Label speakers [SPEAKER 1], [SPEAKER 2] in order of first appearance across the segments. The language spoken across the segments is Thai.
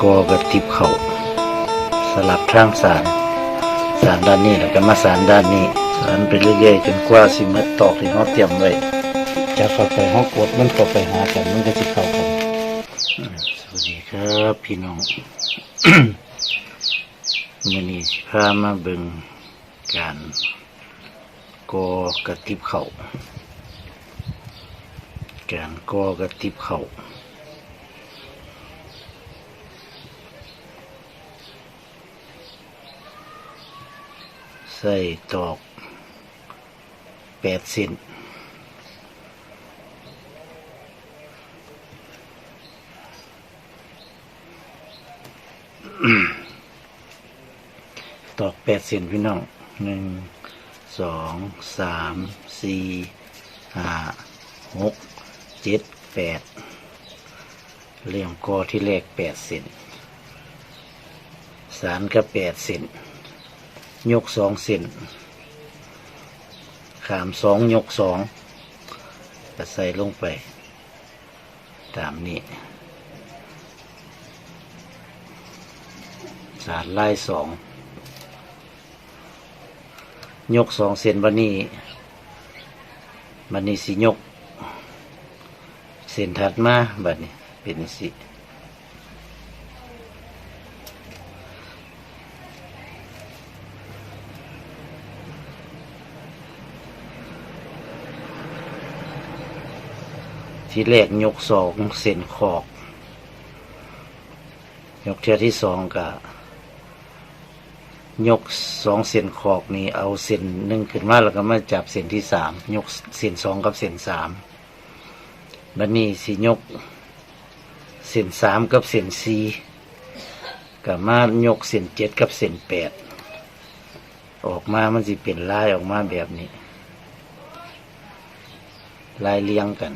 [SPEAKER 1] กอกับติบเขาสลับทางสารสารด้านนี้แล้วก็มาสารด้านนี้สารไปเรื่อยๆจนกว่าสิมาตอกที่เขาเตรียมไว้จะเข้าไปห้องกดมันก็ไปหากันมันก็จะเข้ากันอืมสวัสดีครับพี่น้องมื่อนี้สิพามาเบิ่งการกอกระติบเขาการกอกระติบเขา ใส่ตอกแปดเซนตอกแปดเซนพี่น้องหนึ่งสองสามสี่ห้าหกเจ็ดแปดเรียงกอที่แรกแปดเซนสารก็แปดเซน ยกสองเซนขามสองยกสองก็ใส่ลงไป ตามนี้ สารไล่สองยกสองเซนวันนี้วันนี้สิยก เส้นถัดมาบัดนี้เป็นสิ ที่แรกยกสองเส้นขอก ยกเทียที่สองกะยกสองเส้นขอกนี้เอาเส้นหนึ่งขึ้นมาแล้วก็มาจับเส้นที่สามยกเส้นสองกับเส้นสามบัดนี้สิยกเส้นสามกับเส้นสี่กับมายกเส้นเจ็ดกับเส้นแปดออกมามันสิเป็นลายออกมาแบบนี้ ลายเลียงกัน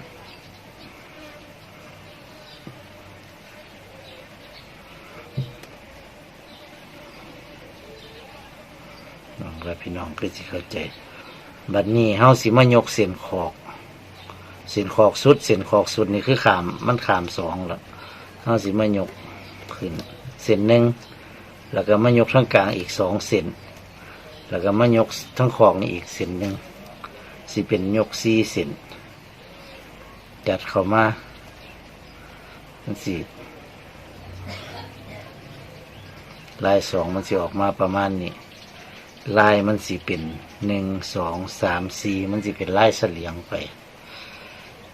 [SPEAKER 1] น้องและ พี่น้องก็จะเข้าใจ บัดนี้เฮาสิมายกเส้นขอกเส้นขอกสุดเส้นขอกสุดนี่คือขาม มันขามสองแล้วเฮาสิมายกขึ้นเส้นหนึ่งแล้วก็มายกทั้งกลางอีกสองเส้นแล้วก็มายกทั้งขอกนี่อีกเส้นหนึ่งสิเป็นยกสี่เส้นจัดเข้ามามันสิลายสองมันสิออกมาประมาณนี้ ลายมันสิเป็นหนึ่งสองสามสี่มันสิเป็นลายเสลียงไป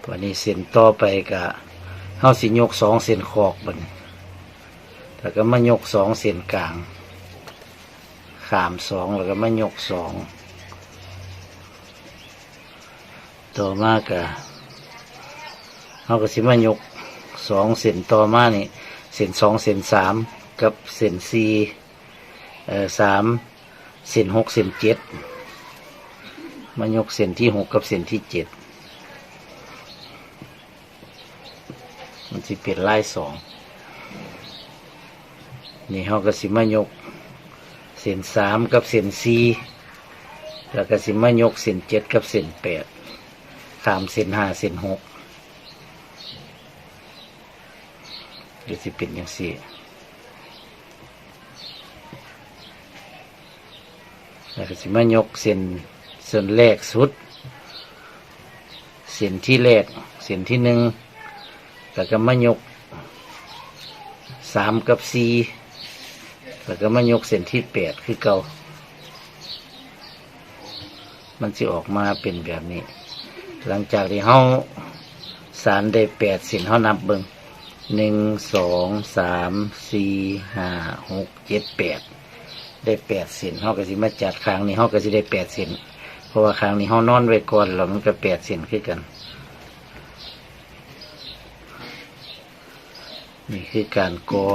[SPEAKER 1] วันนี้เส้นต่อไปก็เฮาสิยกสองเส้นขอกบันแล้วก็มายกสองเส้นกลาง ขามสองแล้วก็มายกสองต่อมาก็เฮาก็สิมายกสองเส้นต่อมานี่เส้นสองเส้นสามกับเส้นสี่เอ่อสาม เส้นหกเส้นเจ็ดมายกเส้นที่หกกับเส้นที่เจ็ดมันจะเป็นลายสองนี่เขาก็สิมายกเส้นสามกับเส้นสี่แล้วก็สิมายกเส้นเจ็ดกับเส้นแปดสามเส้นห้าเส้นหกเดี๋ยวสิเป็นอย่างสี่ แล้วก็สิมายกเส้นเส่วนแรกสุด เส้นที่แรกเส้นที่หนึ่งแล้วก็มายกสามกับสี่แล้วก็มายกเส้นที่แปดคือเก่ามันจะออกมาเป็นแบบนี้ หลังจากที่เฮาสารได้แปดเส้นเฮานับเบิงหนึ่งสองสามสี่ห้าหกเจ็ดแปด ได้แปดเซนเขาก็สิมาจัดครั้งนี้เขาก็สิได้แปดเซนเพราะว่าครั้งนี้เขานอนไว้ก่อนแล้วมันก็แปดเซนขึ้นกัน นี่คือการกอ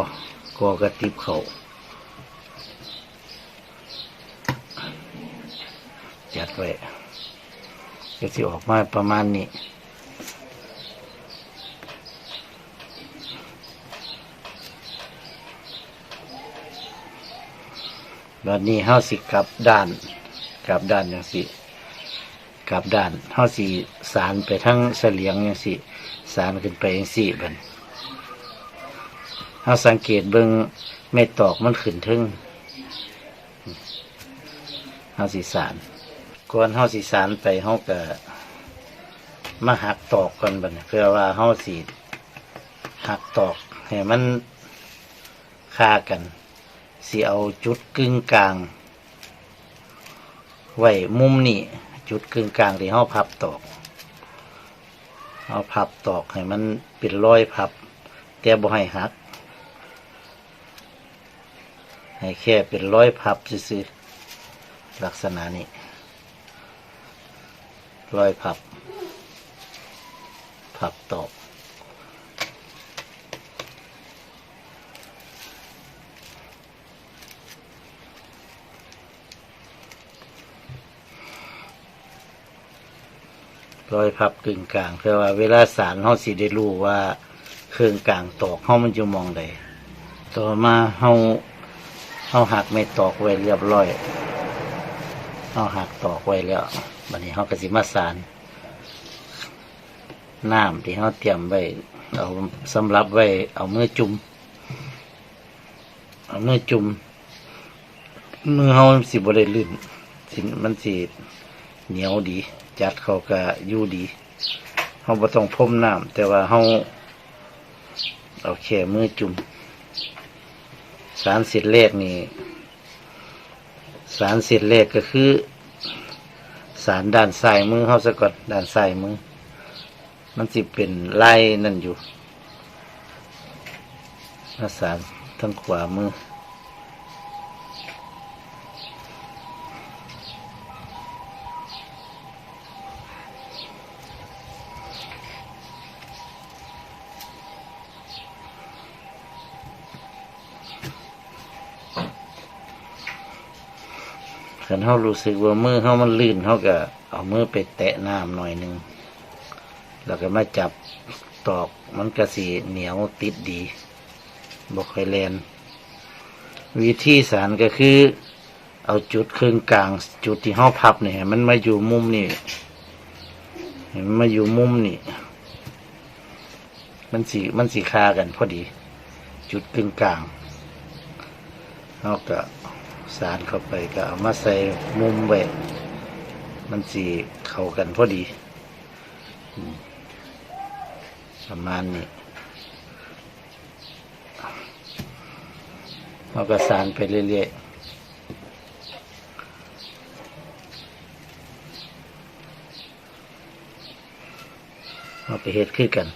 [SPEAKER 1] กอกระติบเขาจัดไว้ก็สิออกมาประมาณนี้ บัดนี้เฮาสิกลับด้านกลับด้านจังสิกลับด้านเฮาสิสารไปทั้งเสลียงจังสิสารขึ้นไปจังสิบัดเราสังเกตเบิ่งเม็ดตอกมันขึ้นทึ่งเฮาสิสารก่อนเฮาสิสารไปเฮาก็มาหักตอกก่อนบัดนี้เพื่อว่าเฮาสิหักตอกให้มันค่ากัน สิเอาจุดกึ่งกลาง ไว้มุมนี่จุดกึ่งกลางที่เฮาพับตอกเอาพับตอกให้มันเป็นรอยพับ แต่บ่ให้หัก ให้แค่เป็นรอยพับซื่อๆลักษณะนี้รอยพับ พับตอก รอยพับกึ่งกลาง เพื่อว่าเวลาสารเขาสิได้รู้ว่าเครื่องกลางตอกเขามันอยู่มองใดต่อมาเขาเขาหักไม่ตอกไว้เรียบร้อยเขาหักตอกไว้แล้วบัดนี้เขาก็สิมาสารน้ำที่เขาเตรียมไว้เอาสำหรับไว้เอามือจุ่มเอามือจุ่มมือเขาสิบริลื่นสิมันสิ เหนียวดี จัดเขาก็ยู่ดีเขาบ่ต้องพรมน้ำแต่ว่าเขาเอาแค่มือจุ่ม สารเสร็จแรกนี่ สารเสร็จแรกก็คือ สารด้านซ้ายมือเขาซะก่อนด้านซ้ายมือ มันสิเป็นลายนั่นอยู่สารทั้งขวามือ คันเขารู้สึกว่ามือเขามันลื่นเขาก็ เอามือไปแตะน้ำหน่อยหนึ่งแล้วก็มาจับตอกมันก็สีเหนียวติดดีบอกค่อยแลนวิธีสารก็คือ เอาจุดครึ่งกลาง จุดที่เขาพับเนี่ยมันมาอยู่มุมนี่ให้มันมาอยู่มุมนี่มันสีมันสีคากันพอดี จุดกึ่งกลางเขาก็ สารเข้าไปก็เอามาใส่มุมไว้มันสีเข้ากันพอดี ประมาณนี้เราก็สารไปเรื่อยๆเอาไปเฮ็ดขึ้นกัน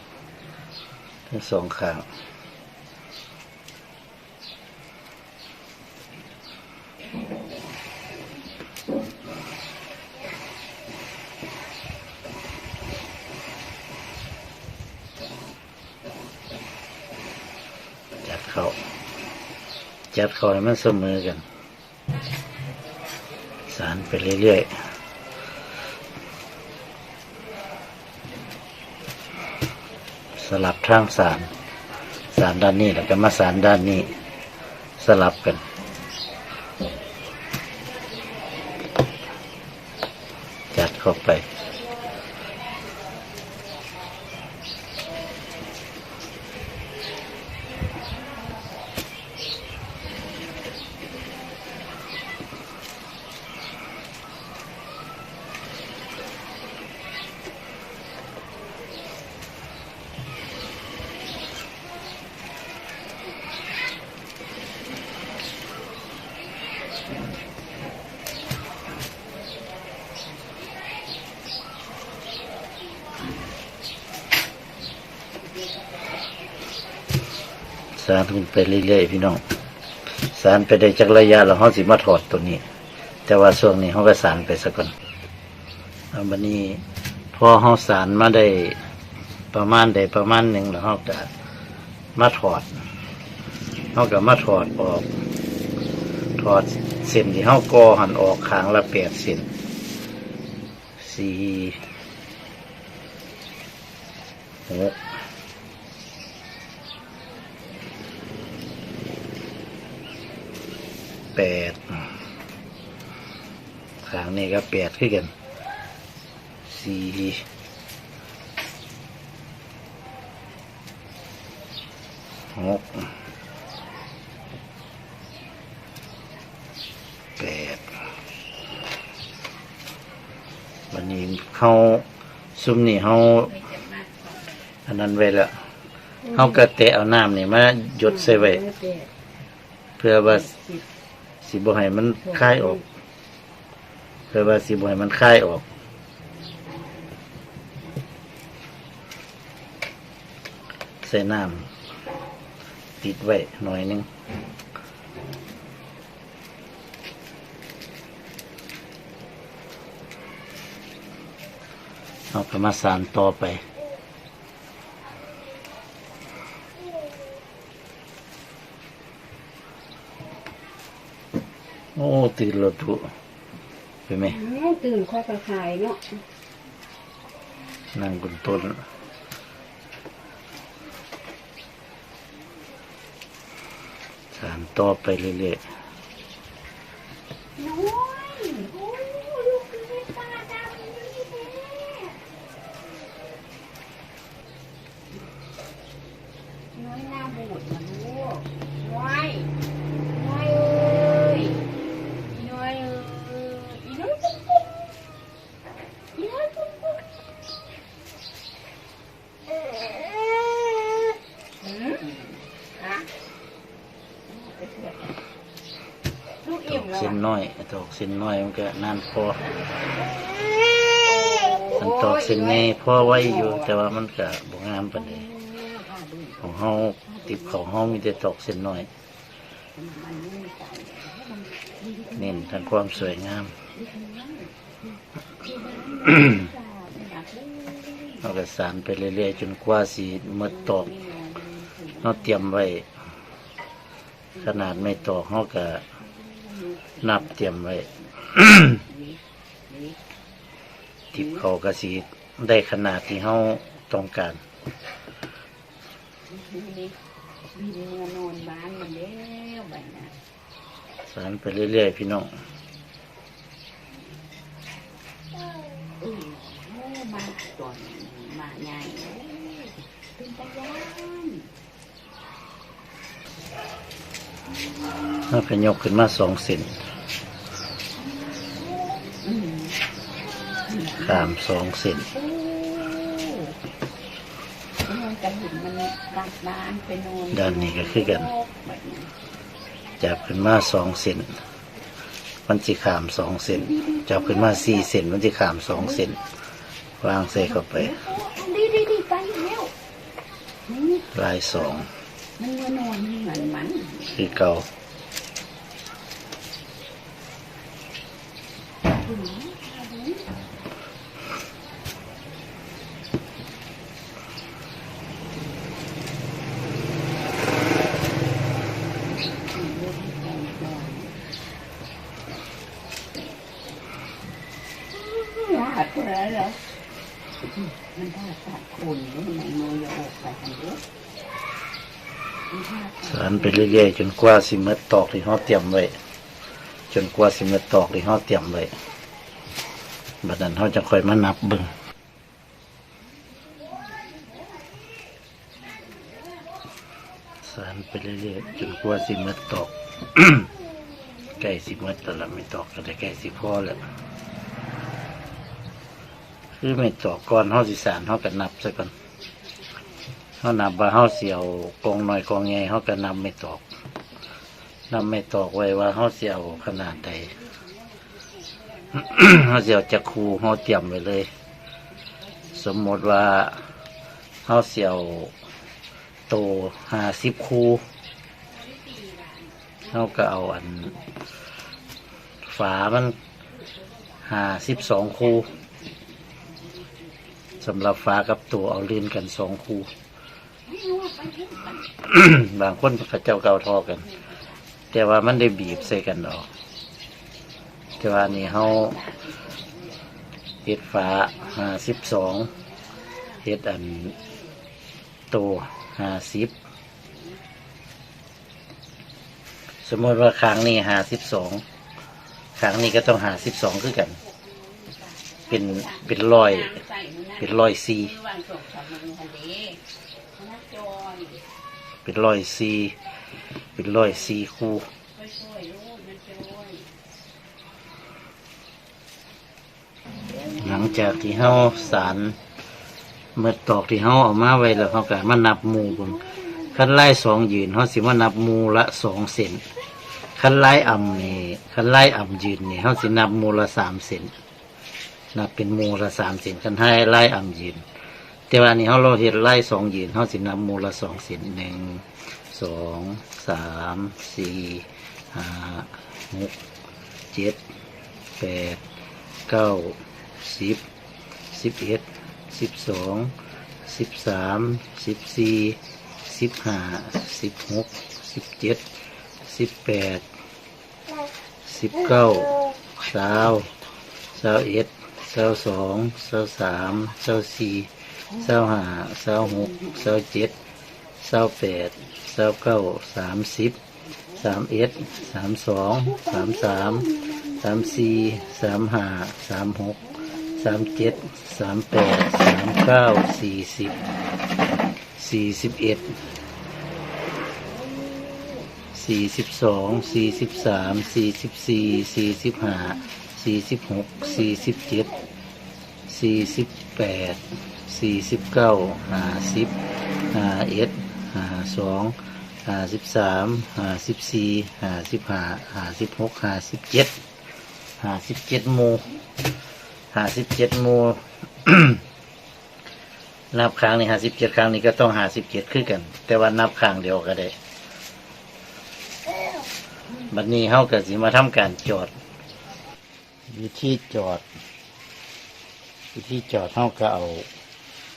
[SPEAKER 1] ทั้งสองข้าง จัดเขา จัดเขาให้มันเสมอกัน สารไปเรื่อยๆสลับทางสารสารด้านนี้แล้วก็มาสารด้านนี้ สลับกัน จัดเข้าไป สารขึ้นไปเรื่อยๆพี่น้องสารไปได้จักระยะแล้วเขาสิมาถอดตัวนี้ แต่ว่าช่วงนี้เขาก็สารไปสักก่อนเอาบันนี้พอเขาสารมาได้ประมาณได้ประมาณหนึ่งแล้วเขาก็มาถอดเขาก็มาถอดออก ถอดเส้นที่เขากอหันออกข้างละแปดเส้นสี่หก แปดทางนี้ก็แปดขึ้นกันสี่หกแปดวันนี้เขาซุ่มนี่เขาอันนั้นไว้ละเขากระเตะเอาน้ำนี่มาหยดใส่ไว้เพื่อว่า สิบ่ให้มันคายออกเพื่อว่าสิบ่ให้มันคายออกใส่น้ำติดไว้หน่อยนึงเอากรรมาสานต่อไป โอ้ตื่นรถทุไปไหม
[SPEAKER 2] อ้าวตื่นข้อกระขายเนาะ
[SPEAKER 1] นั่งบนต้นสานต่อไปเรื่อย
[SPEAKER 2] น้อยโอ้ยลูกคือตาดำนี่แท้น้อยหน้าบูดนะลูกน้อยน้อยเอ้ยน้อยเอ้ยอีน้อยปุ๊บปุ๊บอีน้อยปุ๊บปุ๊บเอ๊ะหืมฮะลูกอิ่ม
[SPEAKER 1] ๆ
[SPEAKER 2] แล้ว
[SPEAKER 1] เส้น
[SPEAKER 2] อะ
[SPEAKER 1] น้อยตอกเส้นน้อยมันก็นานพอมันตอกเส้นนี้พอไว้อยู่ แต่ว่ามันก็บ่งามปานใดของเฮาติบของเฮามีแต่ตอกเส้นน้อยเน้นทางความสวยงามเราก็สานไปเรื่อยๆจนกว่าสีหมดตอกเราเตรียมไว้ ขนาดไม่ตอกเราก็ นับเตรียมไว้ทิบเขาก็สีได้ขนาดที่เราต้องการ
[SPEAKER 2] มีเงินนอนบ้านมันแล้วบัดน่ะ
[SPEAKER 1] สานไปเรื่อยๆพี่น้อง
[SPEAKER 2] เออโอ้มาก่อนมาใหญ่เอ้ยเป็นตะยาน
[SPEAKER 1] เรา ก็ยกขึ้นมาสองเซน
[SPEAKER 2] อืม
[SPEAKER 1] ขามสองเซน
[SPEAKER 2] โอ้มันกระหินมันรัดบ้านไปนอน
[SPEAKER 1] ด้านนี้ก็คือกัน
[SPEAKER 2] บัดน่ะ
[SPEAKER 1] จับขึ้นมาสองเซนมันจะขามสองเซนจับขึ้นมาสี่เซนมันจะขามสองเซนวางใส่เข้าไป
[SPEAKER 2] ดีดีดีไปแล้วนี่
[SPEAKER 1] ลายสอง
[SPEAKER 2] มันเงินนอนเหมือนมัน
[SPEAKER 1] คือเก่า
[SPEAKER 2] ลาดคนอะไรเหรอมันถ้าตัดคนแล้วมันไหนโนยออกไปกันเยอะมันถ้า
[SPEAKER 1] สานไป เรื่อยๆจนกว่าสิหมดตอกที่เขาเตรียมไว้จนกว่าสิหมดตอกที่เขาเตรียมไว้บัดนั้นเขาจะค่อยมานับเบิ่งสานไปเรื่อยๆจนกว่าสิหมดตอกใกล้สิหมดแล้วล่ะไม่ตอกก็ได้ใกล้สิพ่อแล้วคือไม่ตอกก่อนเขาสิสานเขาก็นับซะก่อน เขานับว่าเขาเสียวกองหน่อยกองใหญ่เขาก็นำไม่ตอกนำไม่ตอกไว้ว่าเขาเสียวขนาดใดเขาเสียวจะคูเขาเตรียมไว้เลย สมมติว่าเขาเสียวโตห้าสิบคูเขาก็เอาอัน ฝามันห้าสิบสองคูสำหรับฝากับตัวเอาลื่นกันสองคู บางคนเขาเจ้าเก่าทอกัน แต่ว่ามันได้บีบใส่กันออก แต่ว่านี่เขาเฮ็ดฟ้าห้าสิบสองเฮ็ดอันโตห้าสิบสมมติว่าครั้งนี้ห้าสิบสองครั้งนี้ก็ต้องห้าสิบสองคือกัน เป็นเป็นร้อย เป็นร้อยสี่
[SPEAKER 2] วางส่งสำนักทะเลนักจอย
[SPEAKER 1] เป็นร้อยสี่เป็นร้อยสี่คู่
[SPEAKER 2] ไปช่วยลูกนักจอย
[SPEAKER 1] หลังจากที่เฮาสารเมื่อตอกที่เฮาเอามาไว้แล้วเฮาก็มานับหมู่เบิ่งคันไล่สองยืนเฮาสิมานับหมู่ละสองเซนคันไล่อ่ำนี่คันไล่อ่ำยืนนี่เฮาสินับหมู่ละสามเซนนับเป็นหมู่ละสามเซนคันให้ไล่อ่ำยืน แต่ว่าอันนี้เฮาเราเฮ็ดไล่สองยืนเฮาสินับมู่ละสองเซนหนึ่งสองสามสี่ห้าหกเจ็ดแปดเก้าสิบสิบเอ็ดสิบสองสิบสามสิบสี่สิบห้าสิบหกสิบเจ็ดสิบแปดสิบเก้าสาวสาวเอ็ดสาวสองสาวสามสาวสี่ สาวห้าสาวหกสาวเจ็ดสาวแปดสาวเก้าสามสิบสามเอ็ดสามสองสามสามสามสี่สามห้าสามหกสามเจ็ดสามแปดสามเก้าสี่สิบสี่สิบเอ็ดสี่สิบสองสี่สิบสามสี่สิบสี่สี่สิบห้าสี่สิบหกสี่สิบเจ็ด สี่สิบแปดสี่สิบเก้าห้าสิบห้าเอ็ดห้าสองห้าสิบสามห้าสิบสี่ห้าสิบห้าห้าสิบหกห้าสิบเจ็ดห้าสิบเจ็ดโมห้าสิบเจ็ดโมนับครั้งนี่ห้าสิบเจ็ดครั้งนี้ก็ต้องห้าสิบเจ็ดขึ้นกัน แต่ว่านับครั้งเดียวก็ได้บัดนี้เฮาก็สิมาทำการจอด วิธีจอด วิธีจอดเฮาก็เอา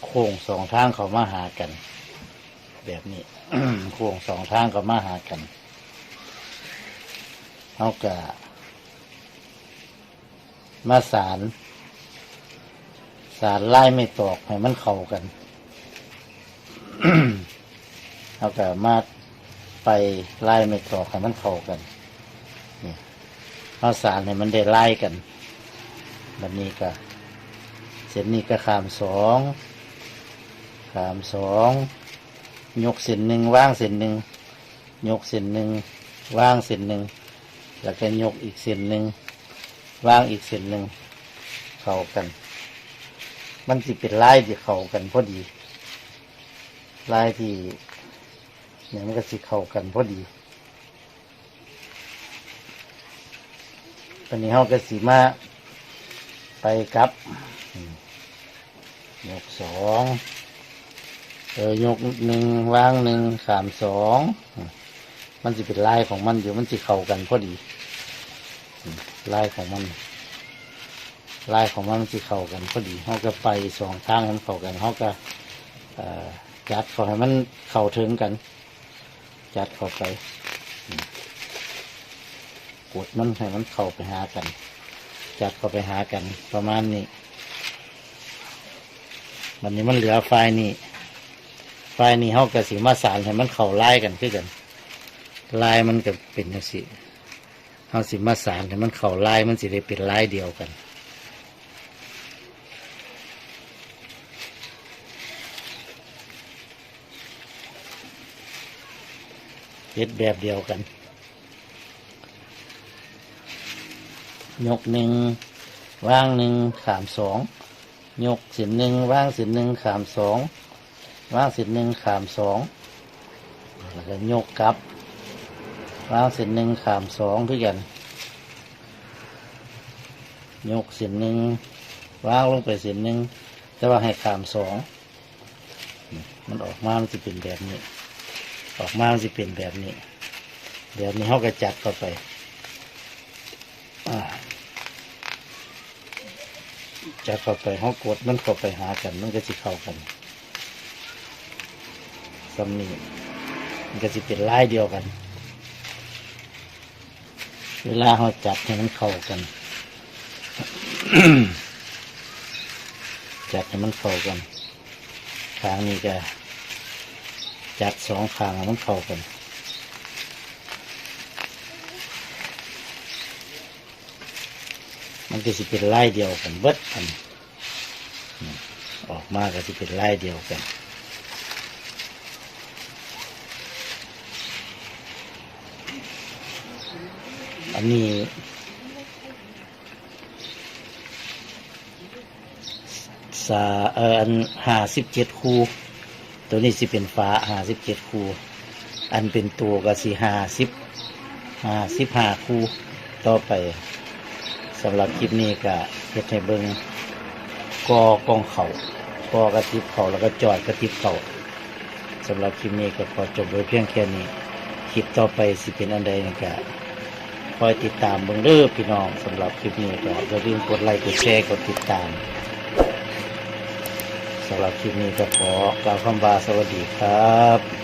[SPEAKER 1] โค้งสองทางเขามาหากัน แบบนี้ โค้งสองทางเขามาหากันเฮาก็มาสารสารไล่ไม่ตอกให้มันเข้ากันเฮาก็มาไปไล่ไม่ตอกให้มันเข้ากันเนี่เฮาสารให้มันได้ไล่กันแบบนี้ก็ เส้นนี้ก็ขามสองขามสองยกเส้นหนึ่งว่างเส้นหนึ่งยกเส้นหนึ่งว่างเส้นหนึ่งแล้วก็ยกอีกเส้นหนึ่งว่างอีกเส้นหนึ่งเข้ากัน มันจะเป็นลายที่เข้ากันพอดีลายที่เนี่ยมันก็สิเข้ากันพอดีตอนนี้เขาก็สีมาไปกับ ยกสองเออยกหนึ่งวางหนึ่งขามสองมันจะเป็นลายของมันอยู่มันจะเข้ากันพอดีลายของมันลายของมันมันจะเข้ากันพอดีเขาก็ไปสองทางมันเข้ากันเขาก็จัดเขาให้มันเข้าถึงกัน จัดเข้าไปกดมันให้มันเข้าไปหากัน จัดเข้าไปหากันประมาณนี้ วันนี้มันเหลือไฟนี้ไฟนี้เขากระสีมาสารให้มันเข้าไล่กันขึ้นกันลายมันก็เป็นจังสิเขาสิมาสารให้มันเข้าไล่มันสิได้เป็นลายเดียวกันเฮ็ดแบบเดียวกัน ยกหนึ่งว่างหนึ่งขามสอง ยกสินหนึ่งว่างสินหนึ่งขามสองว่างสินหนึ่งขามสองแล้วก็ยกกลับว่างสินหนึ่งขามสองทุกอย่างยกสินหนึ่งว่างลงไปสินหนึ่งแต่ว่าให้ขามสองมันออกมามันจะเป็นแบบนี้ ออกมามันจะเป็นแบบนี้แบบนี้เขาก็จัดเข้าไปอ่า จัดเข้าไปเขากดมันเข้าไปหากัน มันก็จะเข้ากันสำนีมันก็จะเป็นลายเดียวกัน เวลาเขาจัดให้มันเข้ากัน จัดให้มันเข้ากันทางนี้ก็จัดสองข้างมันเข้ากัน มันก็สิเป็นลายเดียวกันเบิดกันอออกมาก็สิเป็นลายเดียวกันอันนี้สาเอออันห้าสิบเจ็ดคูตัวนี้สิเป็นฟ้าห้าสิบเจ็ดคูอันเป็นตัวก็สิห้าสิบห้าสิบห้าคูต่อไป สำหรับคลิปนี้ก็เฮ็ดให้เบิงกอกองเขากอกระติบเขาแล้วก็จอดกระติบเขาสำหรับคลิปนี้ก็ขอจบไว้เพียงแค่นี้ คลิปต่อไปสิเป็นอันใดนะก็คอยติดตามเบิ่งเด้อพี่น้องสำหรับคลิปนี้ก็อย่าลืมกดไลค์กดแชร์กดติดตามสำหรับคลิปนี้ก็ขอกล่าวคำว่าสวัสดีครับ